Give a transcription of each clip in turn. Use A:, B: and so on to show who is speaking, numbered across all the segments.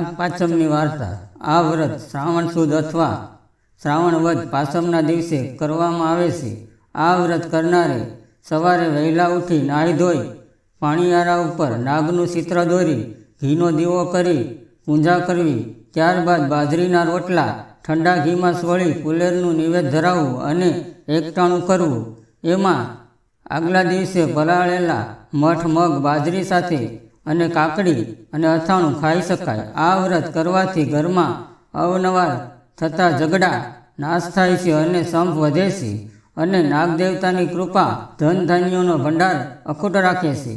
A: નાગપાંચમની વાર્તા. આ વ્રત શ્રાવણ સુદ અથવા શ્રાવણ વધ પાચમના દિવસે કરવામાં આવે છે. આ વ્રત કરનારે સવારે વહેલા ઉઠી નાહી ધોઈ, પાણીયારા ઉપર નાગનું ચિત્ર દોરી, ઘીનો દીવો કરી, પૂજા કરવી, ત્યારબાદ બાજરીના રોટલા, ઠંડા ઘીમાં સોળી કુલેરનું નિવેદ ધરાવવું અને એકટાણું કરવું. એમાં આગલા દિવસે ભલાળેલા મઠ, મગ, બાજરી સાથે અને કાકડી અને અથાણું ખાઈ શકાય. આ વ્રત કરવાથી ઘરમાં અવનવાર થતા ઝઘડા નાશ થાય છે અને સંપ વધે છે અને નાગદેવતાની કૃપા ધન ધાન્યોનો ભંડાર અખૂટ રાખે છે.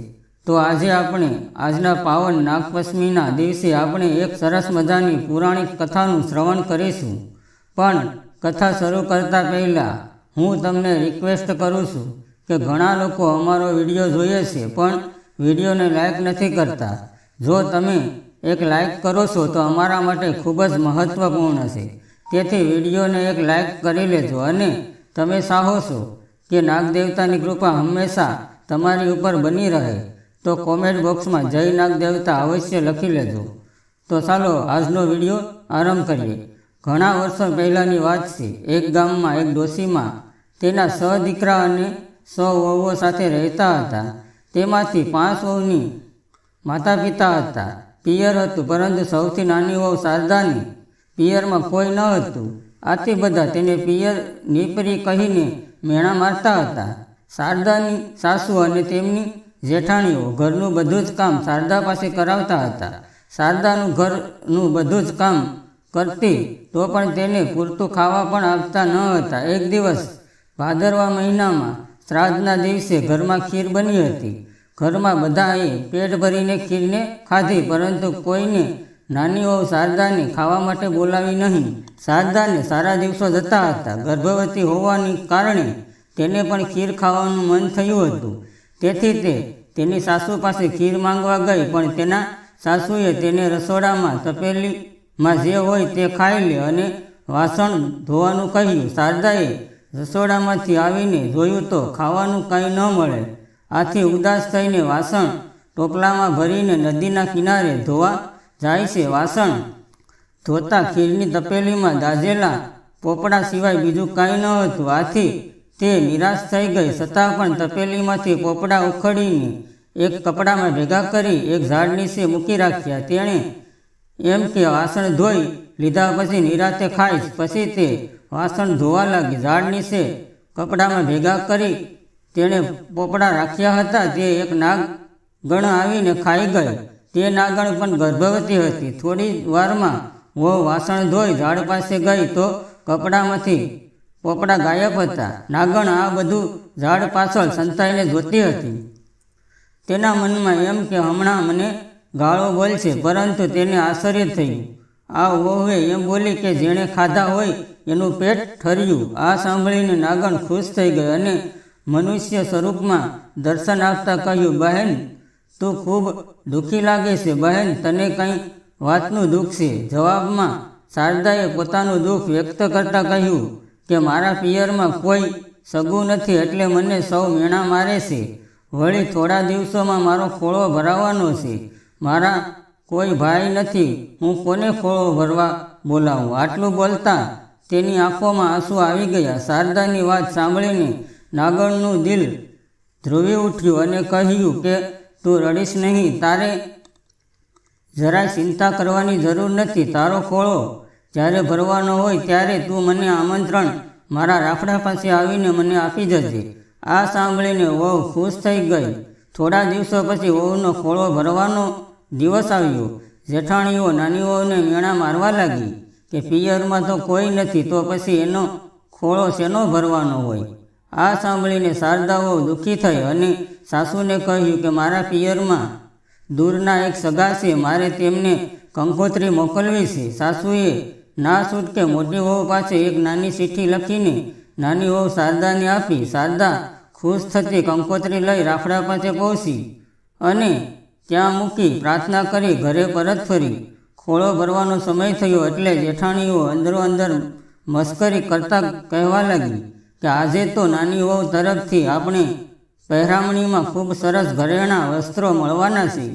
A: તો આજે આપણે આજના પાવન નાગપંચમીના દિવસે આપણે એક સરસ મજાની પૌરાણિક કથાનું શ્રવણ કરીશું. પણ કથા શરૂ કરતા પહેલાં હું તમને રિક્વેસ્ટ કરું છું કે ઘણા લોકો અમારો વીડિયો જોઈએ છે, પણ વિડીયોને લાઇક નથી કરતા. જો તમે એક લાઇક કરો છો તો અમારા માટે ખૂબ જ મહત્ત્વપૂર્ણ છે. તેથી વિડીયોને એક લાઇક કરી લેજો અને તમે ચાહો છો કે નાગદેવતાની કૃપા હંમેશા તમારી ઉપર બની રહે, તો કોમેન્ટ બોક્સમાં જય નાગદેવતા અવશ્ય લખી લેજો. તો ચાલો આજનો વીડિયો આરંભ કરીએ. ઘણા વર્ષો પહેલાંની વાત છે, એક ગામમાં એક ડોશીમાં તેના સ દીકરા અને સો વહુઓ સાથે રહેતા હતા. તેમાંથી પાંચ વહુની માતા પિતા હતા. પિયર હતું, પરંતુ સૌથી નાની વહુ શારદાની પિયરમાં કોઈ ન હતું. આથી બધા તેને પિયર નીપરી કહીને મેણા મારતા હતા. શારદાની સાસુ અને તેમની જેઠાણીઓ ઘરનું બધું જ કામ શારદા પાસે કરાવતા હતા. શારદાનું ઘરનું બધું જ કામ કરતી તો પણ તેને પૂરતું ખાવા પણ આપતા ન હતા. એક દિવસ ભાદરવા મહિનામાં શ્રાદ્ધના દિવસે ઘરમાં ખીર બની હતી. ઘરમાં બધાએ પેટ ભરીને ખીરને ખાધી, પરંતુ કોઈને નાની વહુ શારદાને ખાવા માટે બોલાવી નહીં. શારદાને સારા દિવસો જતા હતા. ગર્ભવતી હોવાની કારણે તેને પણ ખીર ખાવાનું મન થયું હતું. તેથી તે તેની સાસુ પાસે ખીર માંગવા ગઈ, પણ તેના સાસુએ તેને રસોડામાં તપેલીમાં જે હોય તે ખાઈ લે અને વાસણ ધોવાનું કહ્યું. શારદાએ રસોડામાંથી આવીને જોયું તો ખાવાનું કંઈ ન મળે. આથી ઉદાસ થઈને વાસણ ટોપલામાં ભરીને નદીના કિનારે ધોવા જાય છે વાસણ. ધોતા ખીરની તપેલીમાં દાઝેલા પોપડા સિવાય બીજું કાંઈ ન હતું. આથી તે નિરાશ થઈ ગઈ. છતાં પણ તપેલીમાંથી પોપડા ઉખડીને એક કપડામાં ભેગા કરી એક ઝાડ નીચે મૂકી રાખ્યા. તેણે એમ કે વાસણ ધોઈ લીધા પછી નિરાતે ખાઈશ. પછી તે વાસણ ધોવા લાગી. ઝાડ નીચે કપડામાં ભેગા કરી તેણે પોપડા રાખ્યા હતા. તે એક નાગ ગણ આવીને ખાઈ ગઈ. તે નાગણ પણ ગર્ભવતી હતી. થોડી વારમાં વો વાસણ ધોઈ ઝાડ પાસે ગઈ તો કપડામાંથી પોપડા ગાયબ હતા. નાગણ આ બધું ઝાડ પાછળ સંતાઈને જોતી હતી. તેના મનમાં એમ કે, હમણાં મને ગાળો બોલશે, પરંતુ તેને આશ્ચર્ય થયું. આ વહુએ એમ બોલી કે જેણે ખાધા હોય એનું પેટ ઠર્યું. આ સાંભળીને નાગણ ખુશ થઈ ગઈ અને મનુષ્ય સ્વરૂપમાં દર્શન આપતા કહ્યું, બહેન, તું ખૂબ દુઃખી લાગે છે. બહેન, તને કંઈ વાતનું દુઃખ છે? જવાબમાં શારદાએ પોતાનું દુઃખ વ્યક્ત કરતાં કહ્યું કે, મારા પિયરમાં કોઈ સગું નથી એટલે મને સૌ મેણા મારે છે. વળી થોડા દિવસોમાં મારો ખોળો ભરાવાનો છે. મારા કોઈ ભાઈ નથી, હું કોને ફોળો ભરવા બોલાવું? આટલું બોલતા તેની આંખોમાં આંસુ આવી ગયા. શારદાની વાત સાંભળીને નાગણનું દિલ ધ્રુવી ઉઠ્યું અને કહ્યું કે, તું રડીશ નહીં, તારે જરાય ચિંતા કરવાની જરૂર નથી. તારો ખોળો જ્યારે ભરવાનો હોય ત્યારે તું મને આમંત્રણ મારા રાફડા પાસે આવીને મને આપી જજે. આ સાંભળીને વહુ ખુશ થઈ ગઈ. થોડા દિવસો પછી વહુનો ખોળો ભરવાનો દિવસ આવ્યો જેઠાણીઓ નાની વહુને મેણા મારવા લાગી કે પિયરમાં તો કોઈ નથી, તો પછી એનો ખોળો શેનો ભરવાનો હોય. આ સાંભળીને શારદાઓ દુઃખી થઈ અને સાસુને કહ્યું કે, મારા પિયરમાં દૂરના એક સગા છે, મારે તેમને કંકોત્રી મોકલવી છે. સાસુએ ના છૂટકે મોટી વહુ પાસે એક નાની ચિઠ્ઠી લખીને નાની વહુ શારદાને આપી. શારદા ખુશ થતી કંકોત્રી લઈ રાફડા પાસે પહોંચી અને ત્યાં મૂકી પ્રાર્થના કરી ઘરે પરત ફરી. ખોળો ભરવાનો સમય થયો એટલે જેઠાણીઓ અંદરો અંદર મસ્કરી કરતા કહેવા લાગી કે આજે તો નાની વહુ તરફથી આપણે પહેરામણીમાં ખૂબ સરસ ઘરેણાં વસ્ત્રો મળવાના છે.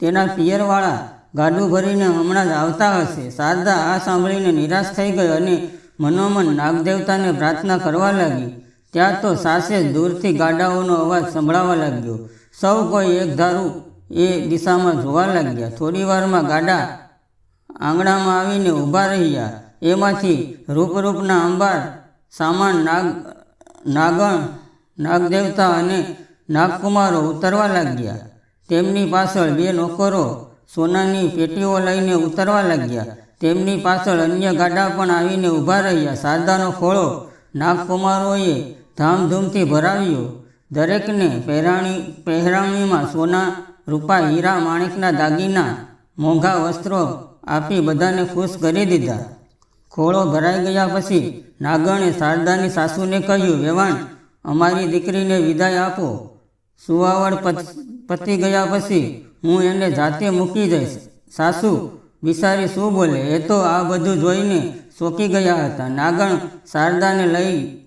A: તેના પિયરવાળા ગાડું ભરીને હમણાં જ આવતા હશે. શારદા આ સાંભળીને નિરાશ થઈ ગઈ અને મનોમન નાગદેવતાને પ્રાર્થના કરવા લાગી. ત્યાં તો સાસે દૂરથી ગાડાઓનો અવાજ સંભળાવા લાગ્યો. સૌ કોઈ એક ધારું એ દિશામાં જોવા લાગ્યા. થોડી વારમાં ગાડા આંગણામાં આવીને ઊભા રહ્યા. એમાંથી રૂપરૂપના અંબાર, સામાન, નાગ, નાગણ, નાગદેવતા અને નાગકુમારો ઉતરવા લાગ્યા. તેમની પાછળ બે નોકરો સોનાની પેટીઓ લઈને ઉતરવા લાગ્યા. તેમની પાછળ અન્ય ગાડા પણ આવીને ઊભા રહ્યા. શારદાનો ખોળો નાગકુમારોએ ધામધૂમથી ભરાવ્યો. દરેકને પહેરાણી પહેરાવણીમાં સોના રૂપા, હીરા, માણેકના દાગીના, મોંઘા વસ્ત્રો આપી બધાને ખુશ કરી દીધા. ખોળો ભરાઈ ગયા પછી નાગણે શારદાની સાસુને કહ્યું, વેવાણ, અમારી દીકરીને વિદાય આપો. સુવાવડ પતી ગયા પછી હું એને જાતે મૂકી જઈશ સાસુ બિસારી શું બોલે? એ તો આ બધું જોઈને ચોંકી ગયા હતા. નાગણ શારદાને લઈ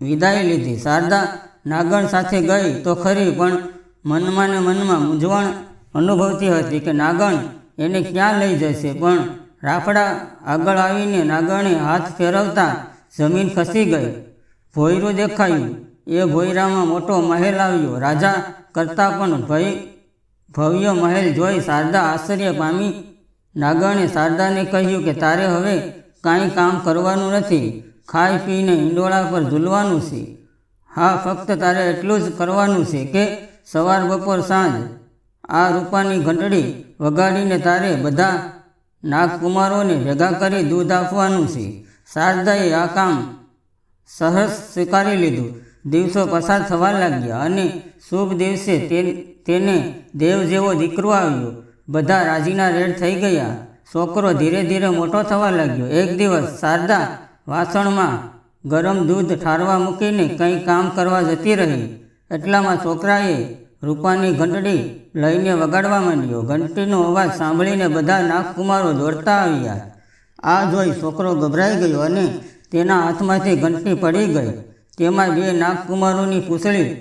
A: વિદાય લીધી. શારદા નાગણ સાથે ગઈ તો ખરી, પણ મનમાં ને મનમાં મૂંઝવણ અનુભવતી હતી કે નાગણ એને ક્યાં લઈ જશે? પણ રાફડા આગળ આવીને નાગણે હાથ ફેરવતા જમીન ખસી ગઈ. ભોયરું દેખાયું. એ ભોયરામાં મોટો મહેલ આવ્યો. રાજા કરતાં પણ ભય, ભવ્ય મહેલ જોઈ શારદા આશ્ચર્ય પામી. નાગણે શારદાને કહ્યું કે તારે હવે કાંઈ કામ કરવાનું નથી. ખાઈ પીને ઈંડોળા પર ઝૂલવાનું છે. હા, ફક્ત તારે એટલું જ કરવાનું છે કે સવાર, બપોર, સાંજ આ રૂપાની ઘંટડી વગાડીને તારે બધા નાગકુમારોને ભેગા કરી દૂધ આપવાનું છે. શારદાએ આ કામ સહજ સ્વીકારી લીધું. દિવસો પસાર થવા લાગ્યા અને શુભ દિવસે તેને દેવ જેવો દીકરો આવ્યો. બધા રાજીના રેડ થઈ ગયા. છોકરો ધીરે ધીરે મોટો થવા લાગ્યો. એક દિવસ શારદા વાસણમાં ગરમ દૂધ ઠારવા મૂકીને કંઈ કામ કરવા જતી રહી. એટલામાં છોકરાએ રૂપાની ઘંટડી લઈને વગાડવા માંડ્યો. ઘંટડીનો અવાજ સાંભળીને બધા નાગકુમારો દોડતા આવ્યા. આ જોઈ છોકરો ગભરાઈ ગયો અને તેના હાથમાંથી ઘંટડી પડી ગઈ. તેમાં બે નાગકુમારોની પૂંછડી,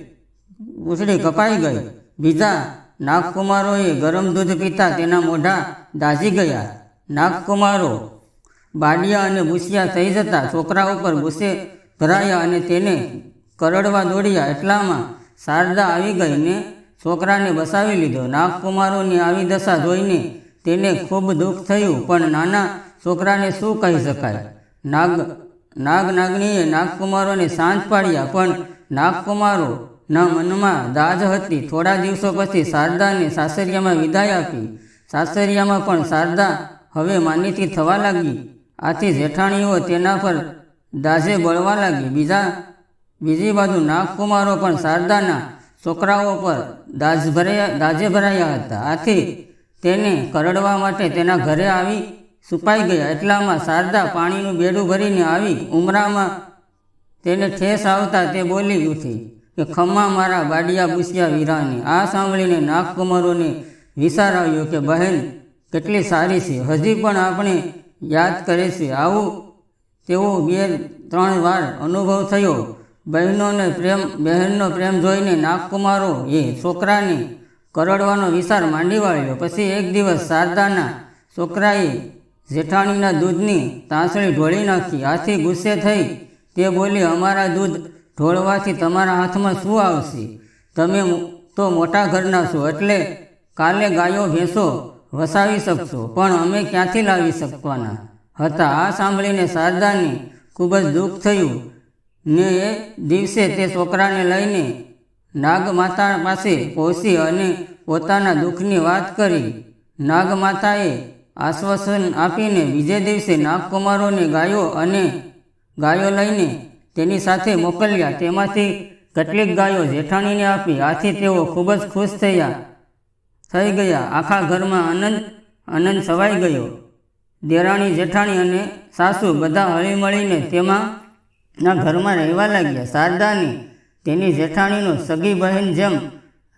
A: પૂછડી કપાઈ ગઈ. બીજા નાગકુમારોએ ગરમ દૂધ પીતા તેના મોઢા દાઝી ગયા. નાગકુમારો બાડિયા અને ભૂસિયા થઈ જતા છોકરા ઉપર ગુસ્સે ભરાયા અને તેને કરડવા દોડ્યા. એટલામાં શારદા આવી ગઈ ને છોકરાને બસાવી લીધો. નાગકુમારોની આવી દશા જોઈને તેને ખૂબ દુઃખ થયું, પણ નાના છોકરાને શું કહી શકાય? નાગ નાગ નાગણીએ નાગકુમારોને શાંત પાડ્યા, પણ નાગકુમારો ના મનમાં દાજ હતી. થોડા દિવસો પછી શારદાને સાસરિયામાં વિદાય આપી. સાસરિયામાં પણ શારદા હવે માનીતી થવા લાગી. આથી જેઠાણીઓ તેના પર દાઝે બળવા લાગી. બીજા, બીજી બાજુ નાગકુમારો પણ શારદાના છોકરાઓ પર દાઝ ભરાયા, દાઝે ભરાયા હતા. આથી તેને કરડવા માટે તેના ઘરે આવી સુપાઈ ગયા. એટલામાં શારદા પાણીનું બેડું ભરીને આવી ઉમરામાં તેને ઠેસ આવતા તે બોલી ઉઠી કે, ખમ્મા મારા બાડિયા બુસિયા વીરાની. આ સાંભળીને નાગકુમારોને વિચાર આવ્યો કે, બહેન, કેટલી સારી છે. હજી પણ આપણે યાદ કરે છે. આવું તેવો બે ત્રણ વાર અનુભવ થયો. બહેનોને પ્રેમ, બહેનનો પ્રેમ જોઈને નાગકુમારો એ છોકરાને કરડવાનો વિચાર માંડી વાળ્યો. પછી એક દિવસ શારદાના છોકરાએ જેઠાણીના દૂધની તાંસળી ઢોળી નાખી. આથી ગુસ્સે થઈ. તે બોલી, અમારા દૂધ ઢોળવાથી તમારા હાથમાં શું આવશે? તમે તો મોટા ઘરના છો. એટલે કાલે ગાયો ભેંસો વસાવી શકશો. પણ અમે ક્યાંથી લાવી શકવાના? હતા આ સાંભળીને શારદાને ખૂબ જ દુઃખ થયું. ને એ દિવસે તે છોકરાને લઈને નાગમાતા પાસે પહોંચી અને પોતાના દુઃખની વાત કરી. નાગમાતાએ આશ્વાસન આપીને બીજે દિવસે નાગકુમારોને ગાયો અને ગાયો લઈને તેની સાથે મોકલ્યા. તેમાંથી કેટલીક ગાયો જેઠાણીને આપી. આથી તેઓ ખૂબ જ ખુશ થયા. થઈ ગયા. આખા ઘરમાં આનંદ આનંદ છવાઈ ગયો. દેરાણી, જેઠાણી અને સાસુ બધા હળીમળીને તેમાં ઘરમાં રહેવા લાગ્યા. શારદાની, તેની જેઠાણીનો સગી બહેન જેમ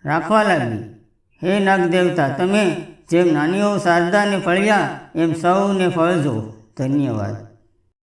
A: રાખવા લાગી. હે નાગદેવતા, તમે જેમ નાનીઓ શારદાને ફળ્યા, એમ સૌને ફળજો. ધન્યવાદ.